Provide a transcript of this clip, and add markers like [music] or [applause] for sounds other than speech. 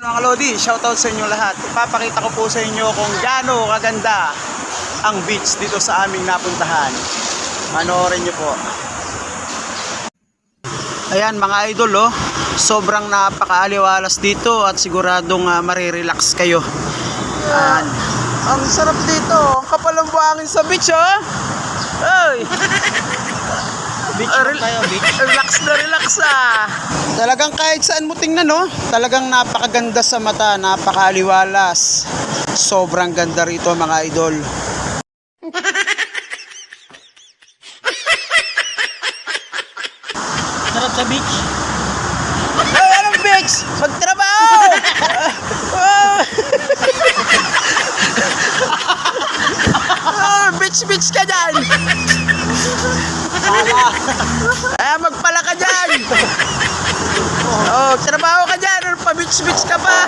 Mga Lodi, shoutout sa inyo lahat. Ipapakita ko po sa inyo kung gaano kaganda ang beach dito sa aming napuntahan. Manoorin nyo po. Ayan mga idol oh, sobrang napakaaliwalas dito at siguradong uh, marirelax kayo. Ayan. Ang sarap dito, ang kapal ng buhangin sa beach oh. Ay. [laughs] Beach tayo, beach. Relax na relax ah. Talagang kahit saan mo tingnan no, talagang napakaganda sa mata, napakaaliwalas. Sobrang ganda rito mga idol. Sarap sa beach. Ay, anong beach? Magtrabaho! [laughs] Ah, beach beach ka dyan! [laughs] Ay, [laughs] magpala ka dyan! [laughs] Oh, trabaho ka dyan! Pa beach beach ka pa?